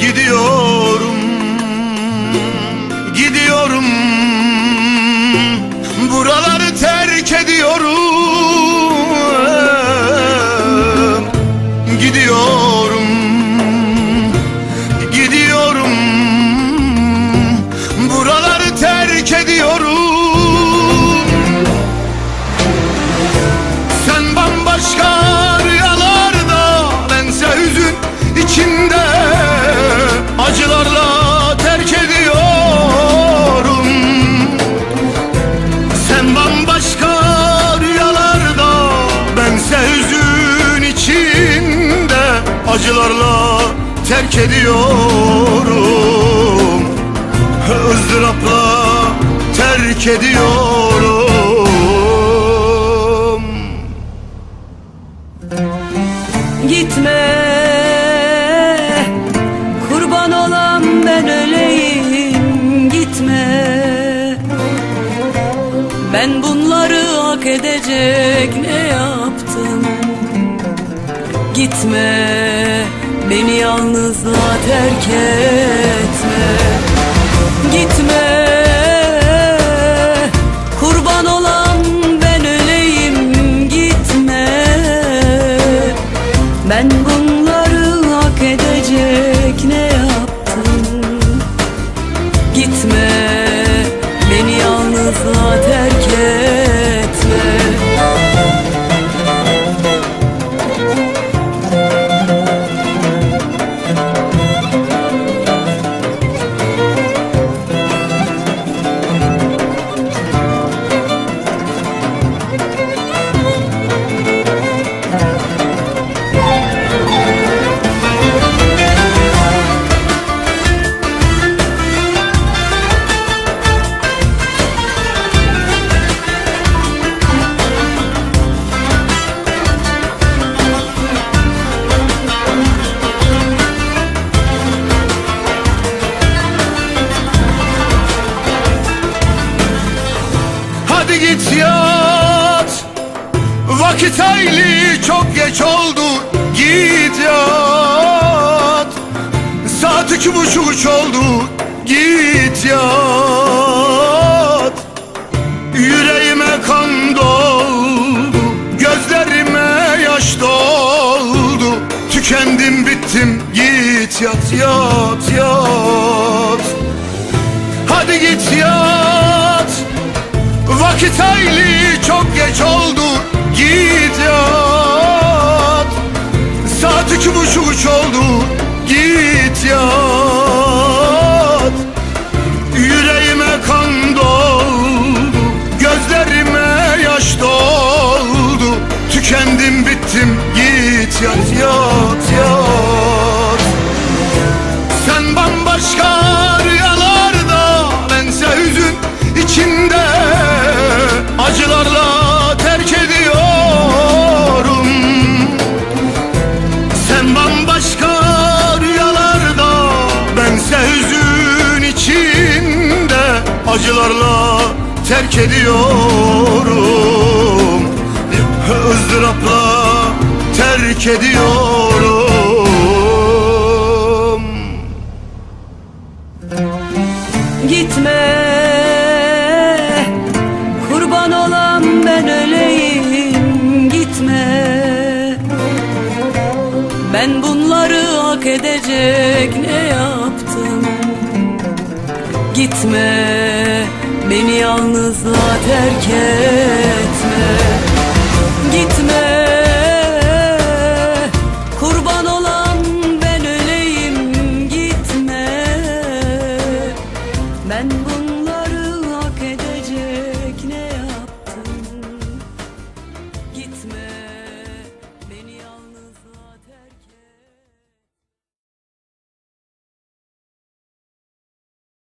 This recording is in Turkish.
Gidiyorum Gidiyorum. Buraları terk ediyorum. Gidiyorum Gidiyorum. Buraları terk ediyorum. Acılarla terk ediyorum. Izdırapla terk ediyorum. Gitme Kurban olan ben öleyim Gitme. Ben bunları hak edecek ne yaptım? Gitme Beni yalnızlığa terk etme. Gitme. Kurban olan ben öleyim Gitme. Ben bunları hak edecek ne Git yat. Vakit hayli çok geç oldu Git yat. Saat iki buçuk üç oldu Git yat. Yüreğime kan doldu Gözlerime yaş doldu. Tükendim bittim Git yat yat yat. Hadi git yat Vakit hayli çok geç oldu. Git yat. Saat iki buçuk üç oldu. Git yat. Yüreğime kan doldu. Gözlerime yaş doldu. Tükendim bittim. Git yat yat yat Acılarla terk ediyorum. Izdırapla terk ediyorum. Gitme Kurban olan ben öleyim. Gitme Ben bunları hak edecek ne yaptım gitme Beni yalnızla terk etme.